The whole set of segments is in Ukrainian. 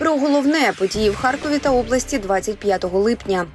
Про головне події в Харкові та області 25 липня.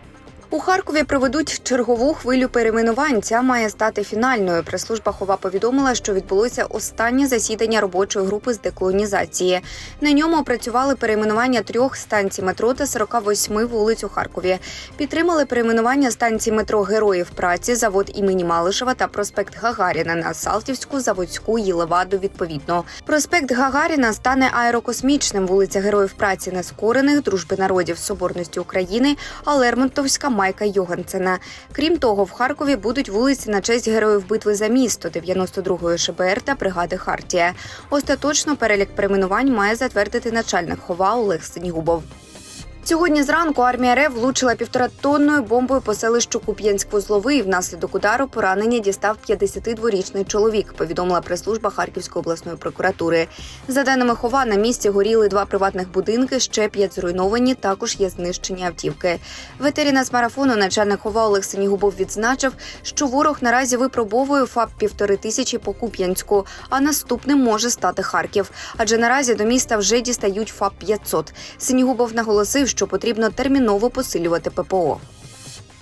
У Харкові проведуть чергову хвилю перейменувань. Ця має стати фінальною. Прес-служба Хова повідомила, що відбулося останнє засідання робочої групи з деколонізації. На ньому опрацювали перейменування трьох станцій метро та 48 вулиць у Харкові. Підтримали перейменування станцій метро Героїв праці, завод імені Малишева та проспект Гагаріна на Салтівську, Заводську і Леваду. Відповідно, проспект Гагаріна стане аерокосмічним. Вулиця Героїв праці Нескорених, дружби народів Соборності України, а Лермонтовська Майка Йогансена. Крім того, в Харкові будуть вулиці на честь героїв битви за місто 92-ї ШБР та бригади Хартія. Остаточно перелік перейменувань має затвердити начальник хова Олег Синігубов. Сьогодні зранку армія РФ влучила півторатонною бомбою по селищу Куп'янськ-Вузловий. Внаслідок удару поранення дістав 52-річний чоловік. Повідомила прес-служба Харківської обласної прокуратури. За даними хова, на місці горіли два приватних будинки, ще п'ять зруйновані. Також є знищені автівки. Ветеріна з марафону начальник хова Олег Синігубов відзначив, що ворог наразі випробовує ФАП півтори тисячі по Куп'янську, а наступним може стати Харків. Адже наразі до міста вже дістають ФАП 500. Синігубов наголосив, що потрібно терміново посилювати ППО.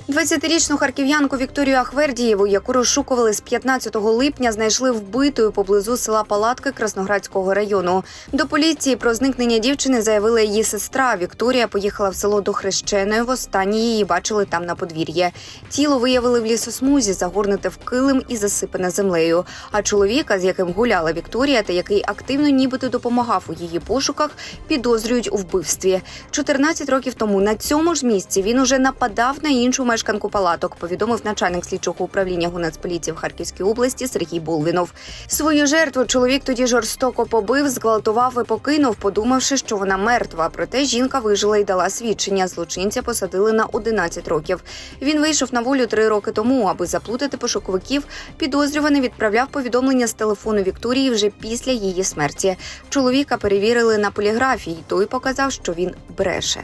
20-річну харків'янку Вікторію Ахвердієву, яку розшукували з 15 липня, знайшли вбитою поблизу села Палатки Красноградського району. До поліції про зникнення дівчини заявила її сестра. Вікторія поїхала в село до Хрещеної. Востаннє її бачили там на подвір'ї. Тіло виявили в лісосмузі, загорнуте в килим і засипане землею. А чоловіка, з яким гуляла Вікторія, та який активно нібито допомагав у її пошуках, підозрюють у вбивстві. 14 років тому на цьому ж місці він уже нападав на іншу мешканку палаток, повідомив начальник слідчого управління Гунацполіції в Харківській області Сергій Болвінов. Свою жертву чоловік тоді жорстоко побив, зґвалтував і покинув, подумавши, що вона мертва. Проте жінка вижила і дала свідчення. Злочинця посадили на 11 років. Він вийшов на волю три роки тому, аби заплутати пошуковиків. Підозрюваний відправляв повідомлення з телефону Вікторії вже після її смерті. Чоловіка перевірили на поліграфії. Той показав, що він бреше.